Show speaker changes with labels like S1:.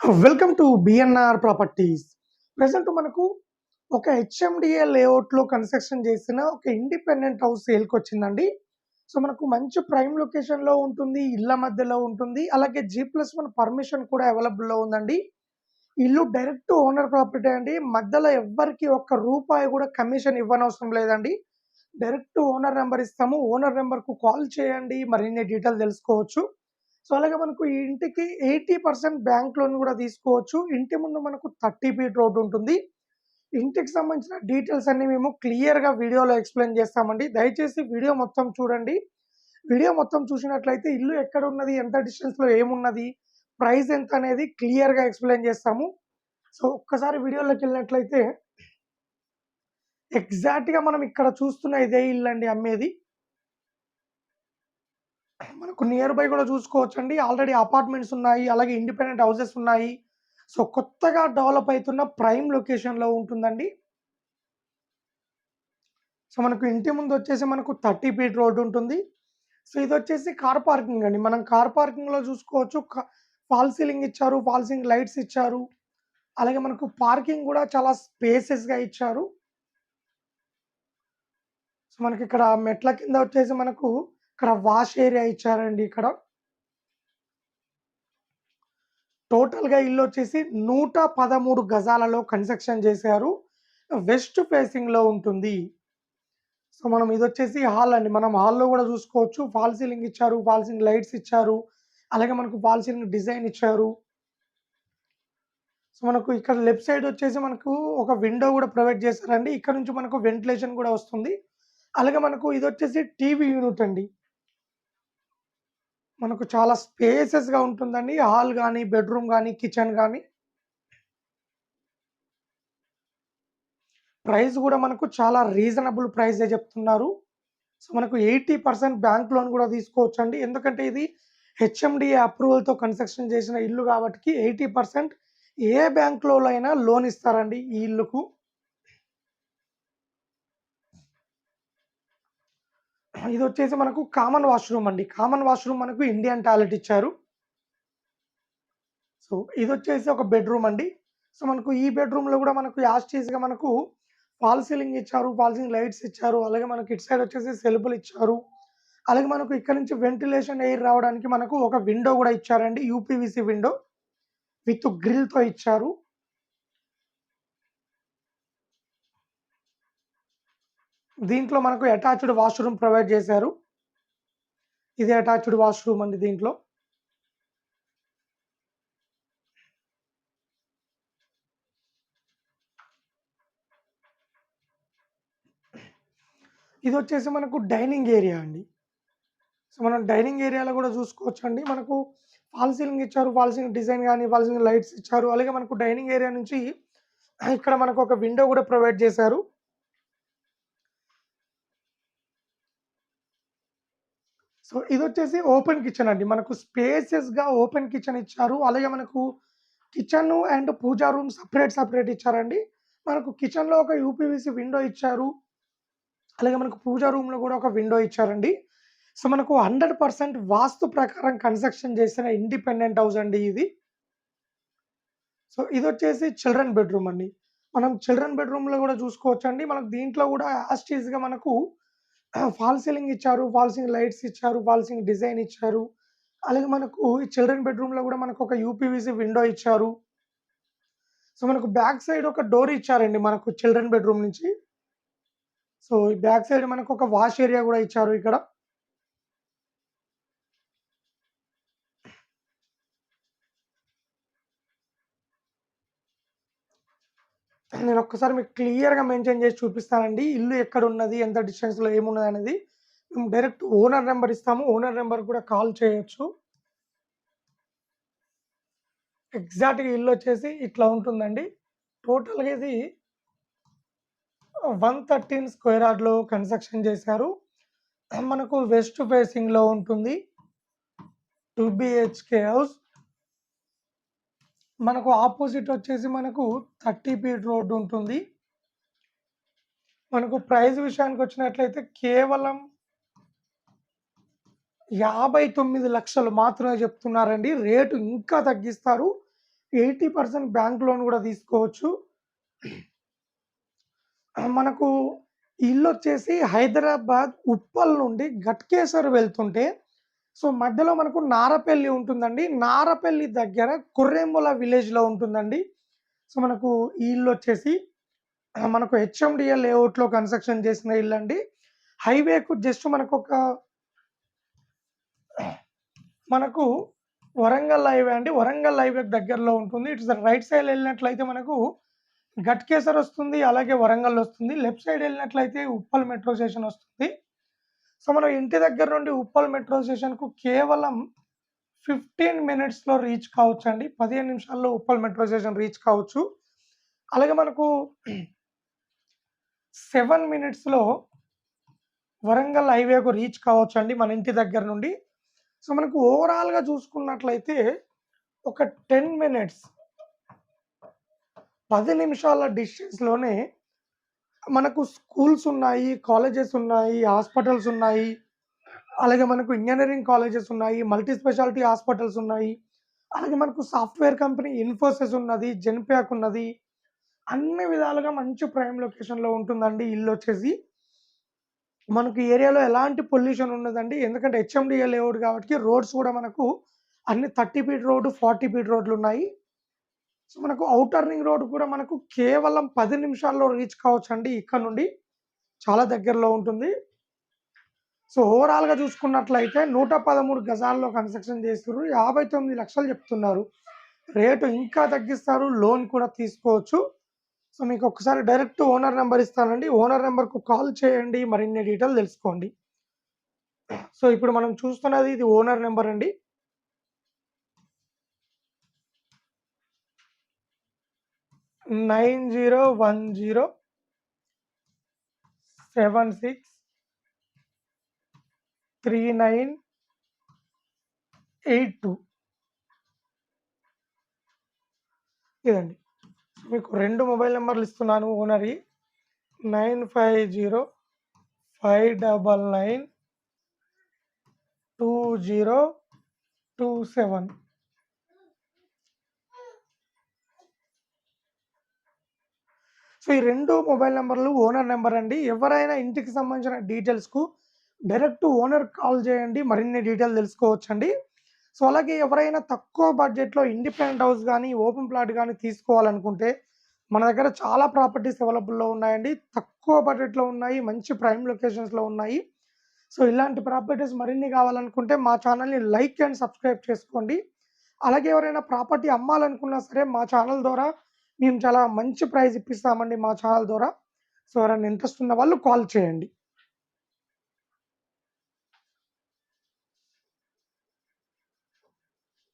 S1: Welcome to BNR properties. Present మనకు ఒక HMDA లేఅవుట్లో కన్స్ట్రక్షన్ చేసిన ఒక ఇండిపెండెంట్ హౌస్ సేల్కి వచ్చిందండి. సో మనకు మంచి ప్రైమ్ లొకేషన్లో ఉంటుంది ఇళ్ళ మధ్యలో ఉంటుంది అలాగే జీ ప్లస్ వన్ పర్మిషన్ కూడా అవైలబుల్లో ఉందండి. ఇల్లు డైరెక్ట్ ఓనర్ ప్రాపర్టీ అండి. మధ్యలో ఎవ్వరికి ఒక్క రూపాయి కూడా కమిషన్ ఇవ్వనవసరం లేదండి. డైరెక్ట్ ఓనర్ నెంబర్ ఇస్తాము. ఓనర్ నెంబర్కు కాల్ చేయండి మరిన్ని డీటెయిల్ తెలుసుకోవచ్చు. సో అలాగే మనకు ఈ ఇంటికి ఎయిటీ పర్సెంట్ బ్యాంక్ లోన్ కూడా తీసుకోవచ్చు. ఇంటి ముందు మనకు థర్టీ ఫీట్ రోడ్ ఉంటుంది. ఇంటికి సంబంధించిన డీటెయిల్స్ అన్ని మేము క్లియర్గా వీడియోలో ఎక్స్ప్లెయిన్ చేస్తామండి. దయచేసి వీడియో మొత్తం చూడండి. వీడియో మొత్తం చూసినట్లయితే ఇల్లు ఎక్కడ ఉన్నది ఎంత డిస్టెన్స్లో ఏమున్నది ప్రైస్ ఎంత అనేది క్లియర్గా ఎక్స్ప్లెయిన్ చేస్తాము. సో ఒక్కసారి వీడియోలోకి వెళ్ళినట్లయితే ఎగ్జాక్ట్గా మనం ఇక్కడ చూస్తున్న ఇదే ఇల్లు అండి అమ్మేది. మనకు నియర్ బై కూడా చూసుకోవచ్చు అండి ఆల్రెడీ అపార్ట్మెంట్స్ ఉన్నాయి అలాగే ఇండిపెండెంట్ హౌసెస్ ఉన్నాయి. సో కొత్తగా డెవలప్ అవుతున్న ప్రైమ్ లొకేషన్లో ఉంటుందండి. సో మనకు ఇంటి ముందు వచ్చేసి మనకు థర్టీ ఫీట్ రోడ్ ఉంటుంది. సో ఇది వచ్చేసి కార్ పార్కింగ్ అండి. మనం కార్ పార్కింగ్లో చూసుకోవచ్చు. ఫాల్ సీలింగ్ ఇచ్చారు ఫాల్ సీలింగ్ లైట్స్ ఇచ్చారు. అలాగే మనకు పార్కింగ్ కూడా చాలా స్పేసెస్గా ఇచ్చారు. సో మనకి ఇక్కడ మెట్ల కింద వచ్చేసి మనకు ఇక్కడ వాష్ ఏరియా ఇచ్చారండి ఇక్కడ. టోటల్గా ఇల్లు వచ్చేసి నూట పదమూడు గజాలలో కన్స్ట్రక్షన్ చేశారు. వెస్ట్ ఫేసింగ్లో ఉంటుంది. సో మనం ఇది వచ్చేసి హాల్ అండి. మనం హాల్లో కూడా చూసుకోవచ్చు. ఫాల్ సీలింగ్ ఇచ్చారు ఫాల్ సీలింగ్ లైట్స్ ఇచ్చారు. అలాగే మనకు ఫాల్ సీలింగ్ డిజైన్ ఇచ్చారు. సో మనకు ఇక్కడ లెఫ్ట్ సైడ్ వచ్చేసి మనకు ఒక విండో కూడా ప్రొవైడ్ చేశారండి. ఇక్కడ నుంచి మనకు వెంటిలేషన్ కూడా వస్తుంది. అలాగే మనకు ఇది వచ్చేసి టీవీ యూనిట్ అండి. మనకు చాలా స్పేసెస్గా ఉంటుందండి. హాల్ కానీ బెడ్రూమ్ కానీ కిచెన్ కానీ ప్రైస్ కూడా మనకు చాలా రీజనబుల్ ప్రైసే చెప్తున్నారు. సో మనకు ఎయిటీ పర్సెంట్ బ్యాంక్ లోన్ కూడా తీసుకోవచ్చు అండి ఎందుకంటే ఇది హెచ్ఎండిఏ అప్రూవల్తో కన్స్ట్రక్షన్ చేసిన ఇల్లు కాబట్టి ఎయిటీ పర్సెంట్ ఏ బ్యాంక్లో అయినా లోన్ ఇస్తారండి ఈ ఇల్లుకు. ఇది వచ్చేసి మనకు కామన్ వాష్రూమ్ అండి. కామన్ వాష్రూమ్ మనకు ఇండియన్ టాయిలెట్ ఇచ్చారు. సో ఇది వచ్చేసి ఒక బెడ్రూమ్ అండి. సో మనకు ఈ బెడ్రూమ్లో కూడా మనకు యాస్టీస్గా మనకు ఫాల్ సీలింగ్ ఇచ్చారు ఫాల్ సీలింగ్ లైట్స్ ఇచ్చారు అలాగే మనకు ఇటు సైడ్ వచ్చేసి సెల్ఫులు ఇచ్చారు. అలాగే మనకు ఇక్కడ నుంచి వెంటిలేషన్ ఎయిర్ రావడానికి మనకు ఒక విండో కూడా ఇచ్చారండి యూపీవీసీ విండో విత్ గ్రిల్తో ఇచ్చారు. దీంట్లో మనకు అటాచ్డ్ వాష్రూమ్ ప్రొవైడ్ చేశారు. ఇది అటాచ్డ్ వాష్రూమ్ అండి దీంట్లో. ఇది వచ్చేసి మనకు డైనింగ్ ఏరియా అండి. సో మనం డైనింగ్ ఏరియాలో కూడా చూసుకోవచ్చు అండి మనకు ఫాల్ సీలింగ్ ఇచ్చారు ఫాల్ సీలింగ్ డిజైన్ కానీ ఫాల్ సీలింగ్ లైట్స్ ఇచ్చారు. అలాగే మనకు డైనింగ్ ఏరియా నుంచి ఇక్కడ మనకు ఒక విండో కూడా ప్రొవైడ్ చేశారు. సో ఇది వచ్చేసి ఓపెన్ కిచెన్ అండి. మనకు స్పేసెస్గా ఓపెన్ కిచెన్ ఇచ్చారు. అలాగే మనకు kitchen and puja room separate separate ఇచ్చారండి. మనకు కిచెన్లో ఒక యూపీవీసీ విండో ఇచ్చారు. అలాగే మనకు పూజా రూమ్లో కూడా ఒక విండో ఇచ్చారండి. సో మనకు హండ్రెడ్ పర్సెంట్ వాస్తు ప్రకారం కన్స్ట్రక్షన్ చేసిన ఇండిపెండెంట్ హౌస్ అండి ఇది. సో ఇది వచ్చేసి చిల్డ్రన్ బెడ్రూమ్ అండి. మనం చిల్డ్రన్ బెడ్రూమ్లో కూడా చూసుకోవచ్చు అండి మనకు దీంట్లో కూడా యాస్టీస్గా మనకు ఫాల్ సీలింగ్ ఇచ్చారు ఫాల్ సీలింగ్ లైట్స్ ఇచ్చారు ఫాల్ సీలింగ్ డిజైన్ ఇచ్చారు. అలాగే మనకు ఈ చిల్డ్రన్ బెడ్రూమ్లో కూడా మనకు ఒక యూపీవీసీ విండో ఇచ్చారు. సో మనకు బ్యాక్ సైడ్ ఒక డోర్ ఇచ్చారండి మనకు చిల్డ్రన్ బెడ్రూమ్ నుంచి. సో ఈ బ్యాక్ సైడ్ మనకు ఒక వాష్ ఏరియా కూడా ఇచ్చారు ఇక్కడ నేను ఒక్కసారి మీకు క్లియర్గా మెన్షన్ చేసి చూపిస్తానండి. ఇల్లు ఎక్కడ ఉన్నది ఎంత డిస్టెన్స్లో ఏమున్నది అనేది. మేము డైరెక్ట్ ఓనర్ నెంబర్ ఇస్తాము. ఓనర్ నెంబర్ కూడా కాల్ చేయొచ్చు. ఎగ్జాక్ట్గా ఇల్లు వచ్చేసి ఇట్లా ఉంటుందండి. టోటల్గా ఇది వన్ థర్టీన్ స్క్వేర్ యార్డ్లో కన్స్ట్రక్షన్ చేశారు. మనకు వెస్ట్ ఫేసింగ్లో ఉంటుంది. Two BHK house. మనకు ఆపోజిట్ వచ్చేసి మనకు థర్టీ ఫీట్ రోడ్డు ఉంటుంది. మనకు ప్రైస్ విషయానికి వచ్చినట్లయితే కేవలం యాభై తొమ్మిది లక్షలు మాత్రమే చెప్తున్నారండి. రేటు ఇంకా తగ్గిస్తారు. ఎయిటీ పర్సెంట్ బ్యాంక్ లోన్ కూడా తీసుకోవచ్చు. మనకు ఇల్లు వచ్చేసి హైదరాబాద్ ఉప్పల్ నుండి గట్కేసర్ వెళ్తుంటే సో మధ్యలో మనకు నారపల్లి ఉంటుందండి. నారపల్లి దగ్గర కుర్రేముల విలేజ్లో ఉంటుందండి. సో మనకు ఈ ఇల్లు వచ్చేసి మనకు హెచ్ఎండిఎల్ లేఅవుట్లో కన్స్ట్రక్షన్ చేసిన ఇల్లు అండి హైవేకు జస్ట్ మనకు ఒక మనకు వరంగల్ హైవే అండి. వరంగల్ హైవే దగ్గరలో ఉంటుంది. ఇట్స్ రైట్ సైడ్ వెళ్ళినట్లయితే మనకు గట్కేసర్ వస్తుంది అలాగే వరంగల్ వస్తుంది. లెఫ్ట్ సైడ్ వెళ్ళినట్లయితే ఉప్పల్ మెట్రో స్టేషన్ వస్తుంది. సో మనం ఇంటి దగ్గర నుండి ఉప్పల్ మెట్రో స్టేషన్కు కేవలం ఫిఫ్టీన్ మినిట్స్లో రీచ్ కావచ్చు అండి పదిహేను నిమిషాల్లో ఉప్పల్ మెట్రో స్టేషన్ రీచ్ కావచ్చు. అలాగే మనకు సెవెన్ మినిట్స్లో వరంగల్ హైవేకు రీచ్ కావచ్చు అండి మన ఇంటి దగ్గర నుండి. సో మనకు ఓవరాల్గా చూసుకున్నట్లయితే ఒక టెన్ మినిట్స్ పది నిమిషాల డిస్టెన్స్లోనే మనకు స్కూల్స్ ఉన్నాయి కాలేజెస్ ఉన్నాయి హాస్పిటల్స్ ఉన్నాయి. అలాగే మనకు ఇంజనీరింగ్ కాలేజెస్ ఉన్నాయి మల్టీ స్పెషాలిటీ హాస్పిటల్స్ ఉన్నాయి. అలాగే మనకు సాఫ్ట్వేర్ కంపెనీ ఇన్ఫోసిస్ ఉన్నది జెన్ప్యాక్ ఉన్నది. అన్ని విధాలుగా మంచి ప్రైమ్ లొకేషన్లో ఉంటుందండి ఇల్లు వచ్చేసి. మనకు ఏరియాలో ఎలాంటి పొల్యూషన్ ఉండదండి. ఎందుకంటే హెచ్ఎండిఏ లేఅవుట్ కాబట్టి రోడ్స్ కూడా మనకు అన్ని thirty feet road forty feet రోడ్లు ఉన్నాయి. సో మనకు ఔటర్ రింగ్ రోడ్ కూడా మనకు కేవలం పది నిమిషాల్లో రీచ్ కావచ్చు అండి ఇక్కడ నుండి. చాలా దగ్గరలో ఉంటుంది. సో ఓవరాల్గా చూసుకున్నట్లయితే నూట పదమూడు గజాల్లో కన్స్ట్రక్షన్ చేస్తున్నారు. యాభై తొమ్మిది లక్షలు చెప్తున్నారు. రేటు ఇంకా తగ్గిస్తారు. లోన్ కూడా తీసుకోవచ్చు. సో మీకు ఒకసారి డైరెక్ట్ ఓనర్ నెంబర్ ఇస్తానండి. ఓనర్ నెంబర్కు కాల్ చేయండి. మరిన్ని డీటెయిల్ తెలుసుకోండి. సో ఇప్పుడు మనం చూస్తున్నది ఇది ఓనర్ నెంబర్ అండి. Nine zero one zero seven six three nine eight two. ఇదండి. మీకు రెండు మొబైల్ నెంబర్లు ఇస్తున్నాను ఓనర్వి nine five zero five double nine two zero two seven. So ఈ రెండు మొబైల్ నెంబర్లు ఓనర్ నెంబర్ అండి. ఎవరైనా ఇంటికి సంబంధించిన డీటెయిల్స్కు డైరెక్ట్ ఓనర్ కాల్ చేయండి. మరిన్ని డీటెయిల్ తెలుసుకోవచ్చండి. సో అలాగే ఎవరైనా తక్కువ బడ్జెట్లో ఇండిపెండెంట్ హౌస్ కానీ ఓపెన్ ప్లాట్ కానీ తీసుకోవాలనుకుంటే మన దగ్గర చాలా ప్రాపర్టీస్ అవైలబుల్లో ఉన్నాయండి. తక్కువ బడ్జెట్లో ఉన్నాయి. మంచి ప్రైమ్ లొకేషన్స్లో ఉన్నాయి. సో ఇలాంటి ప్రాపర్టీస్ మరిన్ని కావాలనుకుంటే మా ఛానల్ని లైక్ అండ్ సబ్స్క్రైబ్ చేసుకోండి. అలాగే ఎవరైనా ప్రాపర్టీ అమ్మాలనుకున్నా సరే మా ఛానల్ ద్వారా మేము చాలా మంచి ప్రైజ్ ఇప్పిస్తామండి మా ఛానల్ ద్వారా. సో ఎవరైనా ఇంట్రెస్ట్ ఉన్న వాళ్ళు కాల్ చేయండి.